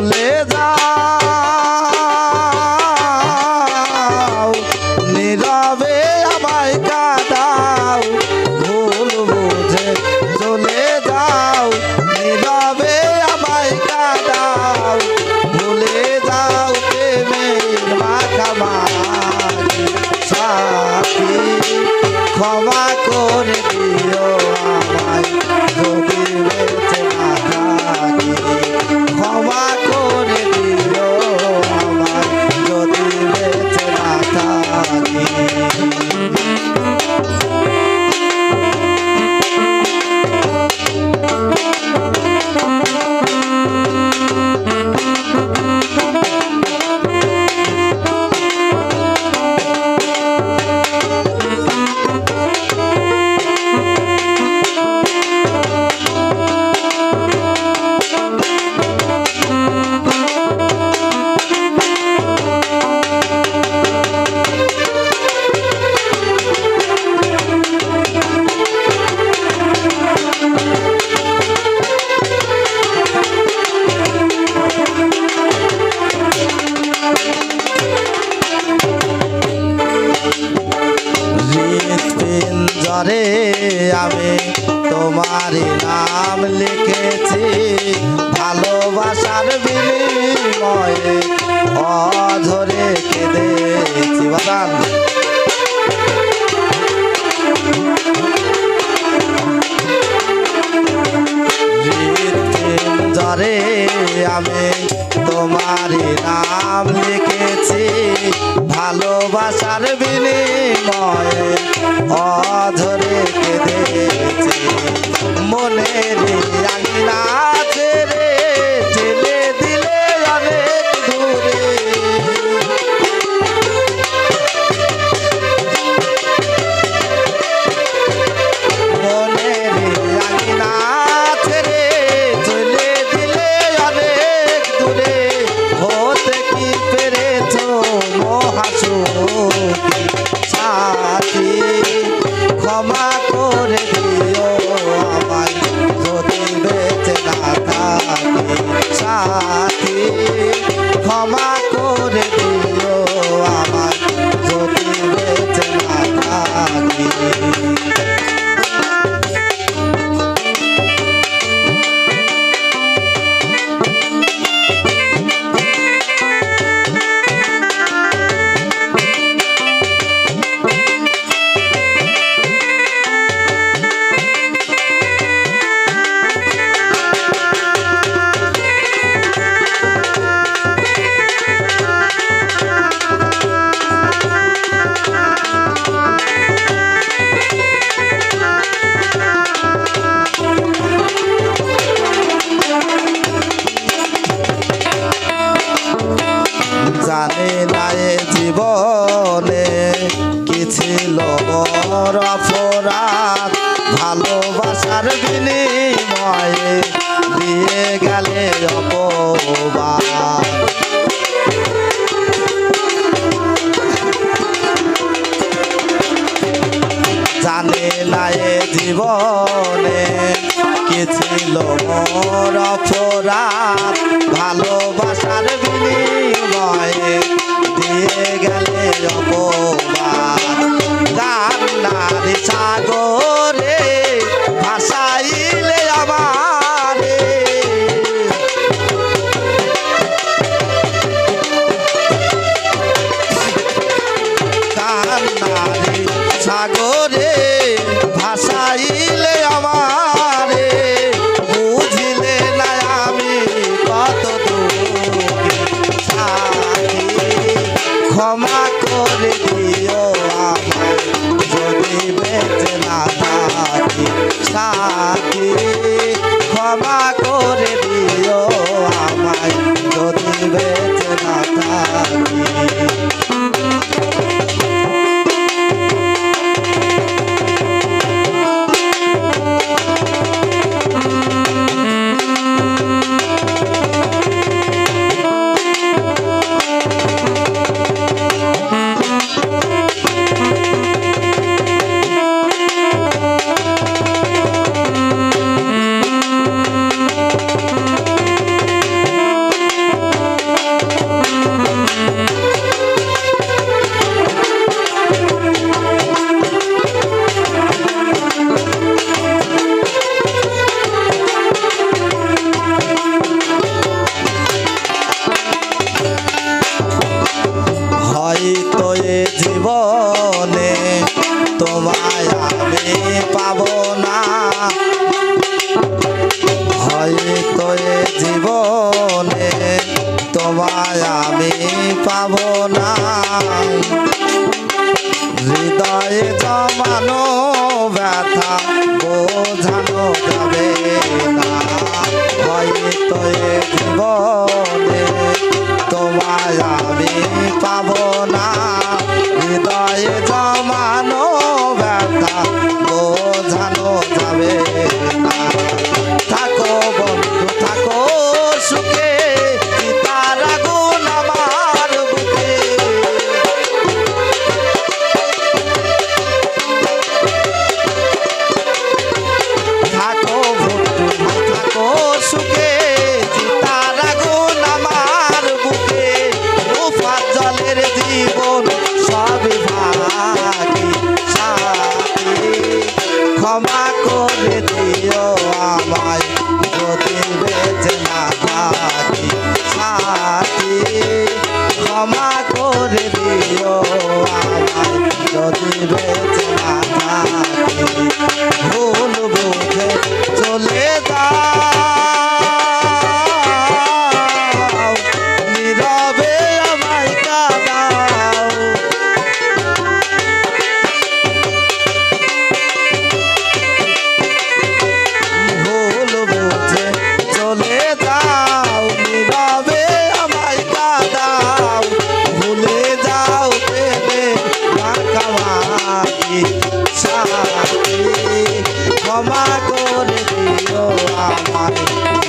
beleza. তোমার নাম লিখেছি ভালোবাসার বিনিময়ে। অধরে কেঁদেছি বাদান ক্ষমা করে দিও আমায়। যদি বেঁচে না থাকি সাথী ক্ষমা করে দিও। মোর অপরাধ, ভালোবাসার বিনিময়ে দিয়ে গেলে অপবাদ। জানে নাই জীবনে কে ছিল মোর অপরাধ, ভালোবাসার বিনিময় ক্ষমা করে দিও যদি বেঁচে থাকি সাথী ক্ষমা করে দিও আমায়। যদি থাকি আমি পাব না। হৃদয়ে জমানো ব্যথা বোঝানো যাবে না। হয়তো জীবনে তোমায় আমি পাব না।